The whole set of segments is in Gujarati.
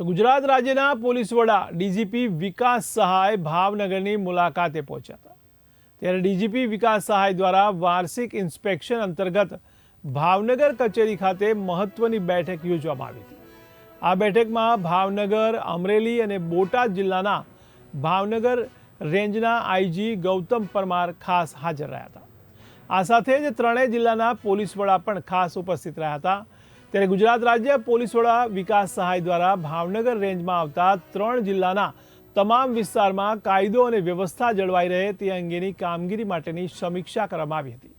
તો ગુજરાત રાજ્યના પોલીસ વડા ડીજીપી વિકાસ સહાય ભાવનગરની મુલાકાતે પહોંચ્યા હતા. ત્યારે ડીજીપી વિકાસ સહાય દ્વારા વાર્ષિક ઇન્સ્પેક્શન અંતર્ગત ભાવનગર કચેરી ખાતે મહત્વની બેઠક યોજવામાં આવી હતી. આ બેઠકમાં ભાવનગર, અમરેલી અને બોટાદ જિલ્લાના ભાવનગર રેન્જના આઈજી ગૌતમ પરમાર ખાસ હાજર રહ્યા હતા. આ સાથે જ ત્રણેય જિલ્લાના પોલીસ વડા પણ ખાસ ઉપસ્થિત રહ્યા હતા. ત્યારે ગુજરાત રાજ્ય પોલીસ વડા વિકાસ સહાય દ્વારા ભાવનગર રેન્જમાં આવતા ત્રણ જિલ્લાના તમામ વિસ્તારમાં કાયદો અને વ્યવસ્થા જળવાઈ રહે તે અંગેની કામગીરી માટેની સમીક્ષા કરવામાં આવી હતી.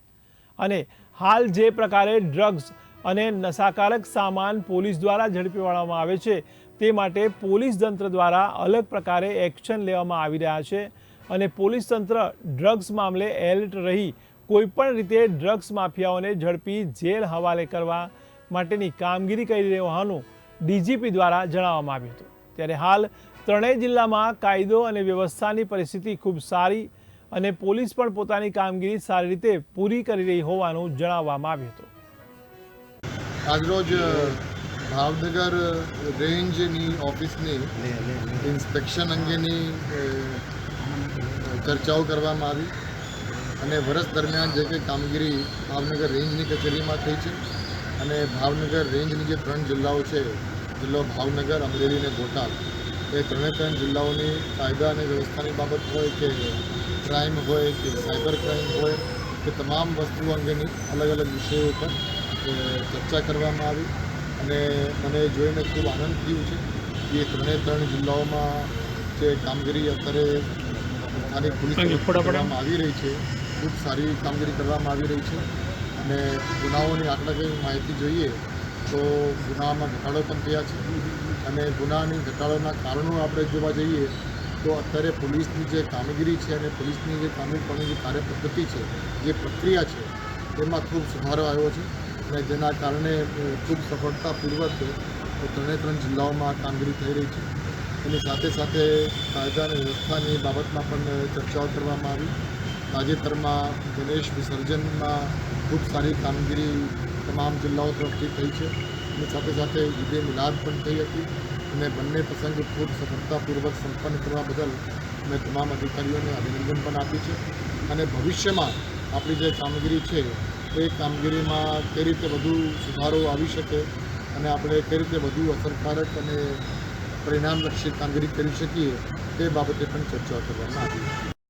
અને હાલ જે પ્રકારે ડ્રગ્સ અને નશાકારક સામાન પોલીસ દ્વારા ઝડપી પાડવામાં આવે છે, તે માટે પોલીસ તંત્ર દ્વારા અલગ પ્રકારે એક્શન લેવામાં આવી રહ્યા છે અને પોલીસ તંત્ર ડ્રગ્સ મામલે એલર્ટ રહી કોઈપણ રીતે ડ્રગ્સ માફિયાઓને ઝડપી જેલ હવાલે કરવા માટેની કામગીરી કરી રહ્યો હોવાનું ડીજીપી દ્વારા જણાવવામાં આવ્યું હતું. ત્યારે હાલ ત્રણેય જિલ્લામાં કાયદો અને વ્યવસ્થાની પરિસ્થિતિ ખૂબ સારી અને પોલીસ પણ પોતાની કામગીરી સારી રીતે પૂરી કરી રહી હોવાનું જણાવવામાં આવ્યું હતું. આજરોજ ભાવનગર રેન્જની ઓફિસની ઇન્સ્પેક્શન અંગેની ચર્ચાઓ કરવામાં આવી અને વર્ષ દરમિયાન જે કંઈ કામગીરી ભાવનગર રેન્જની કચેરીમાં થઈ છે અને ભાવનગર રેન્જની જે ત્રણ જિલ્લાઓ છે જિલ્લો ભાવનગર અમરેલી અને બોટાદ એ ત્રણે ત્રણ જિલ્લાઓની કાયદા અને વ્યવસ્થાની બાબત હોય કે ક્રાઇમ હોય કે સાયબર ક્રાઇમ હોય કે તમામ વસ્તુઓ અંગેની અલગ અલગ વિષયો ઉપર ચર્ચા કરવામાં આવી. અને મને જોઈને ખૂબ આનંદ થયું છે કે ત્રણે ત્રણ જિલ્લાઓમાં જે કામગીરી અત્યારે સ્થાનિક પોલીસ કરવામાં આવી રહી છે. ખૂબ સારી કામગીરી કરવામાં આવી રહી છે. અને ગુનાઓની આંકડાકીય માહિતી જોઈએ તો ગુનામાં ઘટાડો પણ થયા છે. અને ગુનાની ઘટાડોના કારણો આપણે જોવા જઈએ તો અત્યારે પોલીસની જે કામગીરી છે અને પોલીસની જે કામગીરી જે કાર્યપદ્ધતિ છે, જે પ્રક્રિયા છે, તેમાં ખૂબ સુધારો આવ્યો છે. અને જેના કારણે ખૂબ સફળતાપૂર્વક ત્રણે ત્રણ જિલ્લાઓમાં કામગીરી થઈ રહી છે. એની સાથે સાથે કાયદા અને વ્યવસ્થાની બાબતમાં પણ ચર્ચાઓ કરવામાં આવી. તાજેતરમાં ગણેશ વિસર્જનમાં ખૂબ સારી કામગીરી તમામ જિલ્લાઓ તરફથી થઈ છે. એની સાથે સાથે ઈદે મિલાદ પણ થઈ હતી. અને બંને પ્રસંગ ખૂબ સફળતાપૂર્વક સંપન્ન કરવા બદલ મેં તમામ અધિકારીઓને અભિનંદન પણ આપ્યું છે. અને ભવિષ્યમાં આપણી જે કામગીરી છે, એ કામગીરીમાં કઈ રીતે વધુ સુધારો આવી શકે અને આપણે કઈ રીતે વધુ અસરકારક અને પરિણામલક્ષી કામગીરી કરી શકીએ, તે બાબતે પણ ચર્ચા કરવામાં આવી.